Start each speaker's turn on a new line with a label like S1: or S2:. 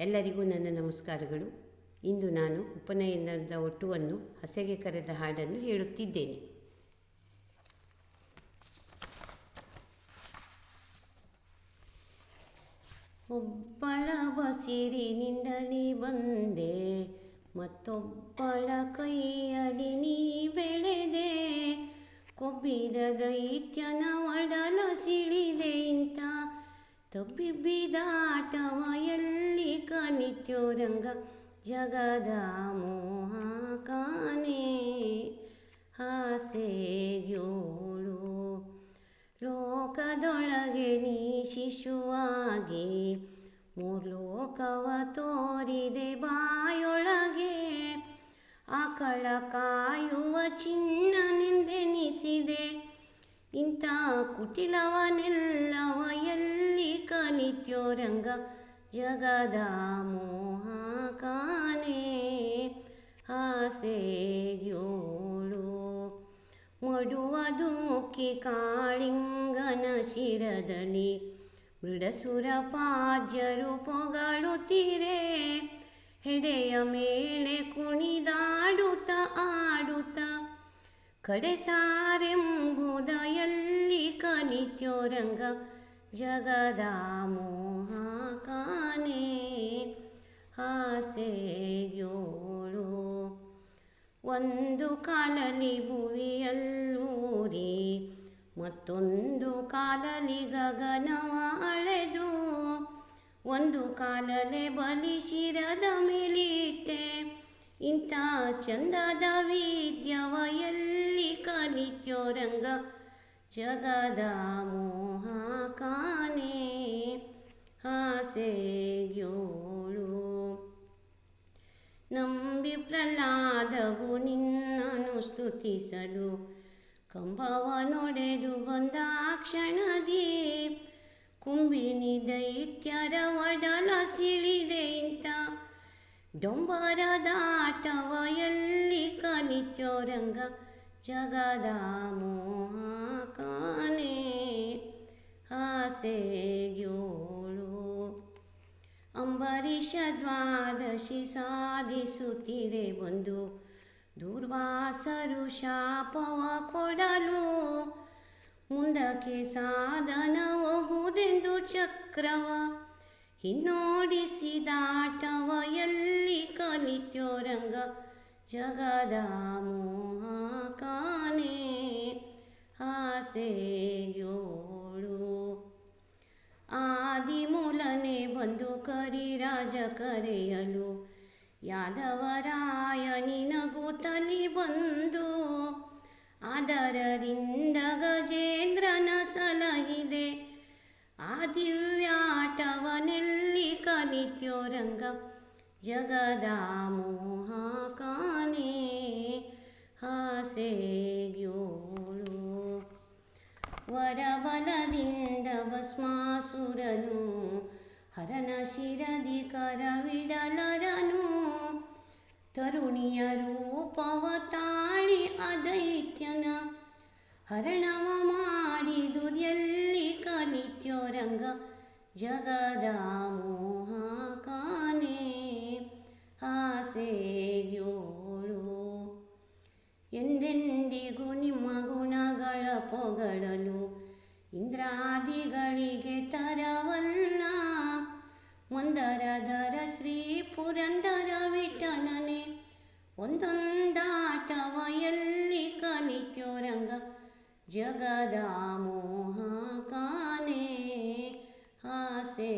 S1: ಎಲ್ಲರಿಗೂ ನನ್ನ ನಮಸ್ಕಾರಗಳು. ಇಂದು ನಾನು ಉಪನಯನದ ಒಟ್ಟುವನ್ನು ಹಸೆಗೆ ಕರೆದ ಹಾಡನ್ನು ಹೇಳುತ್ತಿದ್ದೇನೆ. ಒಬ್ಬಳ ಬಸಿರಿನಿಂದ ನೀ ಬಂದೆ, ಮತ್ತೊಬ್ಬಳ ಕೈಯಲ್ಲಿ ನೀ ಬೆಳೆದೆ. ಕೊಬ್ಬಿದ ದೈತ್ಯನ ಒಡಲ ಇಂಥ ತಬ್ಬಿಬಿದಾಟವ ಎಲ್ಲಿ ರಂಗ ಜಗದ ಮೋಹ ಕಾನೆ ಹಾಸೆಯೋಳು ಲೋಕದೊಳಗೆ ನೀ ಶಿಶುವಾಗಿ ಮೂರ್ಲೋಕವ ತೋರಿದೆ ಬಾಯೊಳಗೆ. ಆಕಳ ಕಾಯುವ ಚಿನ್ನನೆಂದೆನಿಸಿದೆ ಇಂಥ ಕುಟಿಲವನೆಲ್ಲವ ಕಲಿತ್ಯೋ ರಂಗ ಜಗದ ಮೋಹ ಕಾನೆ ಹಾಸೆಯೋಳು ಮಡುವದು ಮುಖಿ ಕಾಳಿಂಗನ ಶಿರದಲ್ಲಿ ಮೃಡಸುರ ಪಾಜ್ಯರು ಪೊಗಳುತ್ತೀರೆ ಹೆಡೆಯ ಮೇಲೆ ಕುಣಿದಾಡುತ್ತ ಆಡುತ್ತ. ಕಡೆ ಸಾರೆಂಬುದ ಎಲ್ಲಿ ರಂಗ ಜಗದ ಮೋಹ ಕಾನೆ ಹಾಸೆಯೋಳು ಒಂದು ಕಾಲಲಿ ಭುವಿಯಲ್ಲೂರಿ, ಮತ್ತೊಂದು ಕಾಲಲಿ ಗಗನವ ಅಳೆದು ಒಂದು ಕಾಲಲೆ ಬಲಿಶಿರದ ಮೇಲಿಟ್ಟೆ ಇಂಥ ಚಂದದ ವಿದ್ಯವ ಎಲ್ಲಿ ಕಲಿತ್ಯೋ ರಂಗ ಜಗದ ಮೋಹ ಕಾನೆ ಹಾಸೆಯೋಳು ನಂಬಿ ಪ್ರಹ್ಲಾದವು ನಿನ್ನನು ಸ್ತುತಿಸಲು ಕಂಬವ ನೊಡೆದು ಬಂದ ಕ್ಷಣದಿ. ಕುಂಬಿನಿ ದೈತ್ಯರ ಒಡಲ ಸಿಳಿದೆ ಇಂಥ ಡೊಂಬರದಾಟವ ಎಲ್ಲಿ ಕಲಿತ್ಯೋ ರಂಗ ಜಗದ ಮೋಹ ಹಾಸೆಯೋಳು ಅಂಬರೀಷ ದ್ವಾದಶಿ ಸಾಧಿಸುತ್ತಿರೆ ಬಂದು ದುರ್ವಾಸರು ಶಾಪವ ಕೊಡಲು. ಮುಂದಕ್ಕೆ ಸಾಧನಬಹುದೆಂದು ಚಕ್ರವ ಹಿನ್ನೋಡಿಸಿದಾಟವ ಎಲ್ಲಿ ಕಲಿತ್ಯೋ ರಂಗ ಜಗದ ಮೋಹ ಕಾನೆ ಹಾಸೆಯೋಳು ಆದಿಮೂಲನೆ ಕರಿ ರಾಜ ಕರೆಯಲು. ಯಾದವರಾಯ ತಲಿ ಬಂದು ಅದರದಿಂದ ಗಜೇಂದ್ರನ ಸಲಹಿದೆ. ಆ ದಿವ್ಯಾಟವನೆಲ್ಲಿ ಕಲಿತ್ಯೋ ರಂಗ ಜಗದ ಮೋಹ ಕಾನೆ ಶಿರದಿ ಕರವಿಡಲರನು ತರುಣಿಯ ರೂಪವ ತಾಳಿ ಅದೈತ್ಯನ. ಹರಣವ ಮಾಡಿ ದುರ್ಯಲ್ಲಿ ಕಲಿತ್ಯೋ ರಂಗ. ಜಗದ ಮೋಹ ಕಾನೆ ಹಾಸೆಯೋಳು ಎಂದೆಂದಿಗೂ ನಿಮ್ಮ ಗುಣಗಳ ಪೊಗಳಲು ಇಂದ್ರಾದಿಗಳಿಗೆ ತರವಲ್ಲ ಮಂದರಧರ ಶ್ರೀ ಪುರಂದರ ವಿಠಲನೆ ಒಂದೊಂದಾಟವ ಎಲ್ಲಿ ಕಲಿತ್ಯೋ ರಂಗ ಜಗದ ಮೋಹ ಕಾನೆ ಹಾಸೆ